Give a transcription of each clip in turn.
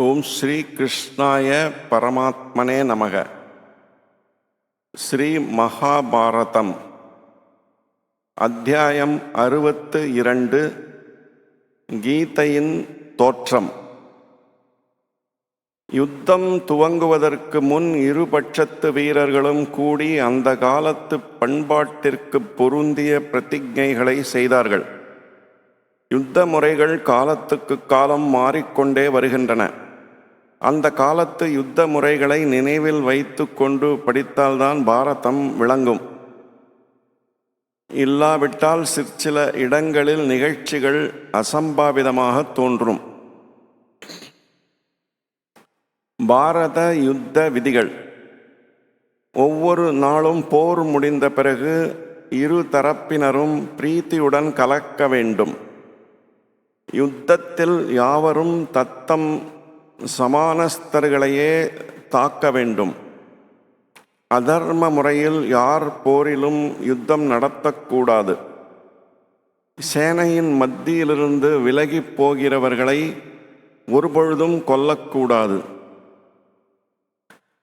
ஓம் ஸ்ரீ கிருஷ்ணாய பரமாத்மனே நமக. ஸ்ரீ மகாபாரதம். அத்தியாயம் அறுபத்து இரண்டு கீதையின் தோற்றம். யுத்தம் துவங்குவதற்கு முன் இருபட்சத்து வீரர்களும் கூடி அந்த காலத்து பண்பாட்டிற்கு பொருந்திய பிரதிஜைகளை செய்தார்கள். யுத்த முறைகள் காலத்துக்கு காலம் மாறிக்கொண்டே வருகின்றன. அந்த காலத்து யுத்த முறைகளை நினைவில் வைத்து கொண்டு படித்தால்தான் பாரதம் விளங்கும். இல்லாவிட்டால் சிற்சில இடங்களில் நிகழ்ச்சிகள் அசம்பாவிதமாக தோன்றும். பாரத யுத்த விதிகள். ஒவ்வொரு நாளும் போர் முடிந்த பிறகு இரு தரப்பினரும் பிரீத்தியுடன் கலக்க வேண்டும். யுத்தத்தில் யாவரும் தத்தம் சமானஸ்தர்களையே தாக்க வேண்டும். அதர்ம முறையில் யார் போரிலும் யுத்தம் நடத்தக்கூடாது. சேனையின் மத்தியிலிருந்து விலகிப் போகிறவர்களை ஒருபொழுதும் கொல்லக்கூடாது.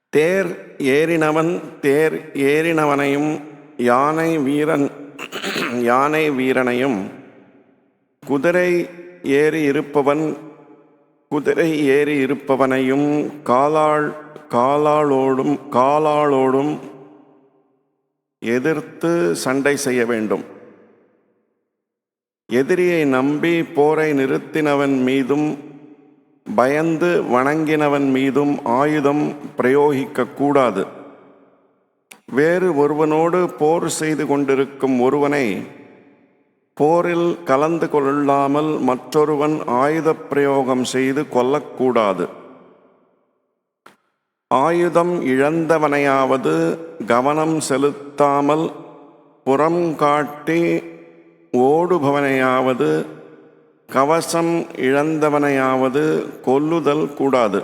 தேர் ஏறினவன் தேர் ஏறினவனையும் யானை வீரன் யானை வீரனையும் குதிரை ஏறி இருப்பவன் குதிரை ஏறி இருப்பவனையும் காலாள் காலாளோடும் காலாளோடும் எதிர்த்து சண்டை செய்ய வேண்டும். எதிரியை நம்பி போரை நிறுத்தினவன் மீதும் பயந்து வணங்கினவன் மீதும் ஆயுதம் பிரயோகிக்கக்கூடாது வேறு ஒருவனோடு போர் செய்து கொண்டிருக்கும் ஒருவனை போரில் கலந்து கொள்ளாமல் மற்றொருவன் ஆயுத பிரயோகம் செய்து கொல்லக்கூடாது. ஆயுதம் இழந்தவனையாவது கவனம் செலுத்தாமல் புறம் காட்டி ஓடுபவனையாவது கவசம் இழந்தவனையாவது கொல்லுதல் கூடாது.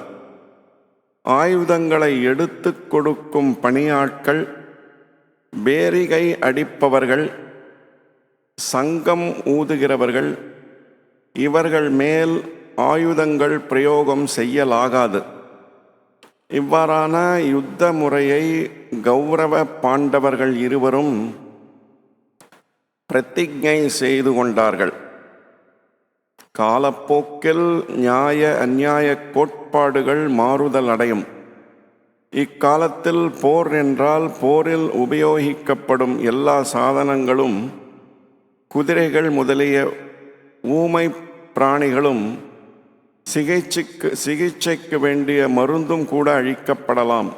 ஆயுதங்களை எடுத்து கொடுக்கும் பணியாட்கள் பேரிகை அடிப்பவர்கள் சங்கம் ஊதுகிறவர்கள் இவர்கள் மேல் ஆயுதங்கள் பிரயோகம் செய்யலாகாது. இவ்வாறான யுத்த முறையை கௌரவ பாண்டவர்கள் இருவரும் பிரதிஜை செய்து கொண்டார்கள். காலப்போக்கில் நியாய அந்நியாய கோட்பாடுகள் மாறுதல் அடையும். இக்காலத்தில் போர் என்றால் போரில் உபயோகிக்கப்படும் எல்லா சாதனங்களும் குதிரைகள் முதலிய ஊமை பிராணிகளும் சிகிச்சைக்கு சிகிச்சைக்கு வேண்டிய மருந்தும் கூட அழிக்கப்படலாம்.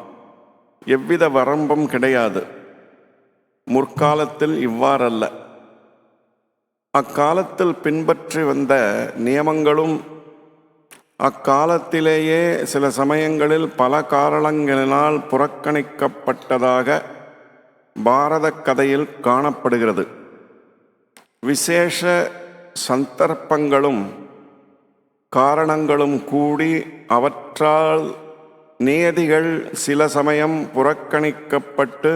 எவ்வித வரம்பும் கிடையாது. முற்காலத்தில் இவ்வாறல்ல. அக்காலத்தில் பின்பற்றி வந்த நியமங்களும் அக்காலத்திலேயே சில சமயங்களில் பல காரணங்களினால் புறக்கணிக்கப்பட்டதாக பாரத கதையில் காணப்படுகிறது. விசேஷ சந்தர்ப்பங்களும் காரணங்களும் கூடி அவற்றால் நியதிகள் சில சமயம் புறக்கணிக்கப்பட்டு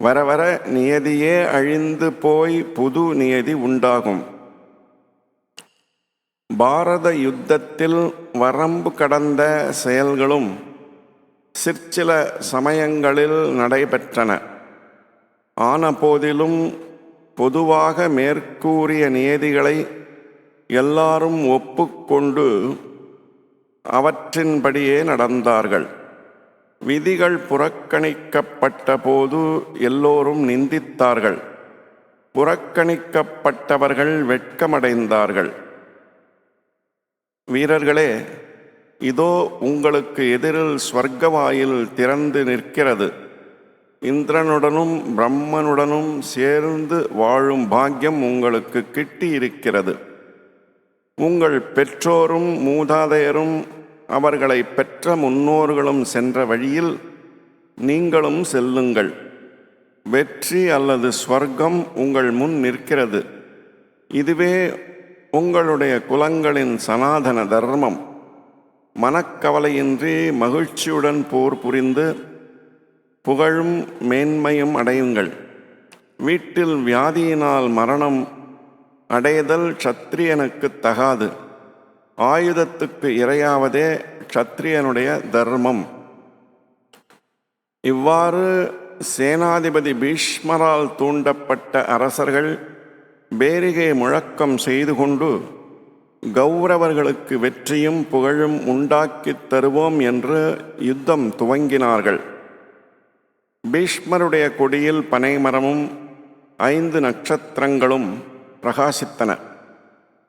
வர வர நியதியே அழிந்து போய் புது நியதி உண்டாகும் பாரத யுத்தத்தில் வரம்பு கடந்த செயல்களும் சிற்சில சமயங்களில் நடைபெற்றன ஆன போதிலும் பொதுவாக மேற்கூறிய நியதிகளை எல்லாரும் ஒப்புக்கொண்டு அவற்றின்படியே நடந்தார்கள். விதிகள் புறக்கணிக்கப்பட்ட போது எல்லோரும் நிந்தித்தார்கள். புறக்கணிக்கப்பட்டவர்கள் வெட்கமடைந்தார்கள். வீரர்களே இதோ உங்களுக்கு எதிரில் ஸ்வர்க்கவாயில் திறந்து நிற்கிறது. இந்திரனுடனும் பிரம்மனுடனும் சேர்ந்து வாழும் பாக்கியம் உங்களுக்கு கிட்டி இருக்கிறது உங்கள் பெற்றோரும் மூதாதையரும் அவர்களை பெற்ற முன்னோர்களும் சென்ற வழியில் நீங்களும் செல்லுங்கள். வெற்றி அல்லது ஸ்வர்க்கம் உங்கள் முன் நிற்கிறது. இதுவே உங்களுடைய குலங்களின் சனாதன தர்மம். மனக்கவலையின்றி மகிழ்ச்சியுடன் போர் புரிந்து புகழும் மேன்மையும் அடையுங்கள். வீட்டில் வியாதியினால் மரணம் அடைதல் சத்திரியனுக்கு தகாது. ஆயுதத்துக்கு இரையாவதே க்ஷத்திரியனுடைய தர்மம். இவ்வாறு சேனாதிபதி பீஷ்மரால் தூண்டப்பட்ட அரசர்கள் பேரிகை முழக்கம் செய்து கொண்டு கௌரவர்களுக்கு வெற்றியும் புகழும் உண்டாக்கித் தருவோம் என்று யுத்தம் துவங்கினார்கள். பீஷ்மருடைய கொடியில் பனைமரமும் ஐந்து நட்சத்திரங்களும் பிரகாசித்தன.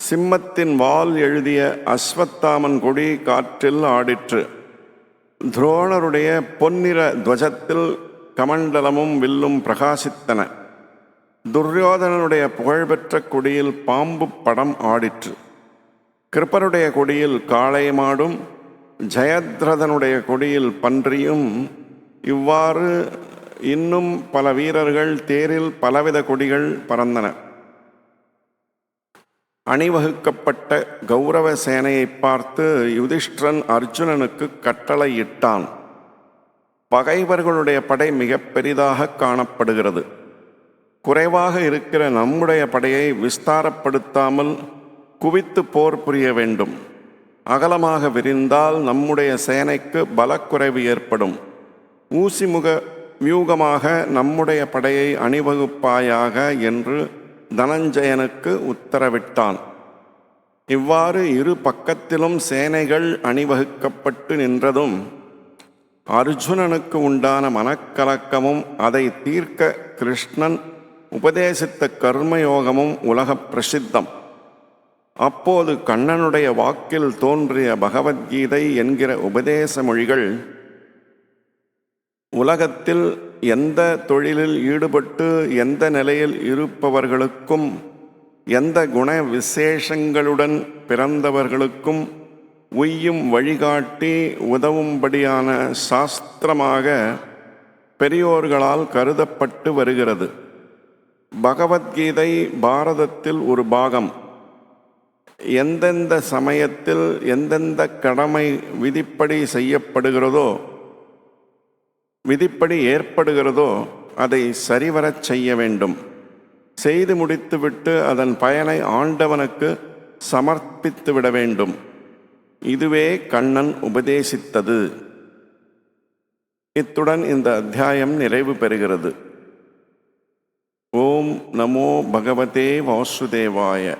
சிம்மத்தின் வால் எழுதிய அஸ்வத்தாமன் கொடி காற்றில் ஆடிற்று. துரோணருடைய பொன்னிற துவஜத்தில் கமண்டலமும் வில்லும் பிரகாசித்தன. துரியோதனனுடைய புகழ்பெற்ற கொடியில் பாம்பு படம் ஆடிற்று. கிருப்பருடைய கொடியில் காளை மாடும் ஜெயத்ரதனுடைய கொடியில் பன்றியும் இவ்வாறு இன்னும் பல வீரர்கள் தேரில் பலவித கொடிகள் பறந்தன. அணிவகுக்கப்பட்ட கௌரவ சேனையை பார்த்து யுதிஷ்டிரன் அர்ஜுனனுக்கு கட்டளையிட்டான். பகைவர்களுடைய படை மிக பெரிதாக காணப்படுகிறது. குறைவாக இருக்கிற நம்முடைய படையை விஸ்தாரப்படுத்தாமல் குவித்து போர் புரிய வேண்டும். அகலமாக விரிந்தால் நம்முடைய சேனைக்கு பலக்குறைவு ஏற்படும். ஊசிமுக வியூகமாக நம்முடைய படையை அணிவகுப்பாயாக என்று தனஞ்சயனுக்கு உத்தரவிட்டான். இவ்வாறு இரு பக்கத்திலும் சேனைகள் அணிவகுக்கப்பட்டு நின்றதும் அர்ஜுனனுக்கு உண்டான மனக்கலக்கமும் அதை தீர்க்க கிருஷ்ணன் உபதேசித்த கர்மயோகமும் உலகப் பிரசித்தம். அப்போது கண்ணனுடைய வாக்கில் தோன்றிய பகவத்கீதை என்கிற உபதேச மொழிகள் உலகத்தில் எந்த தொழிலில் ஈடுபட்டு எந்த நிலையில் இருப்பவர்களுக்கும் எந்த குண விசேஷங்களுடன் பிறந்தவர்களுக்கும் உய்யும் வழிகாட்டி உதவும்படியான சாஸ்திரமாக பெரியோர்களால் கருதப்பட்டு வருகிறது. பகவத்கீதை பாரதத்தில் ஒரு பாகம். எந்தெந்த சமயத்தில் எந்தெந்த கடமை விதிப்படி செய்யப்படுகிறதோ விதிப்படி ஏற்படுகிறதோ அதை சரிவரச் செய்ய வேண்டும். செய்து முடித்துவிட்டு அதன் பயனை ஆண்டவனுக்கு சமர்ப்பித்து விட வேண்டும். இதுவே கண்ணன் உபதேசித்தது. இத்துடன் இந்த அத்தியாயம் நிறைவு பெறுகிறது. ஓம் நமோ பகவதே வாசுதேவாய.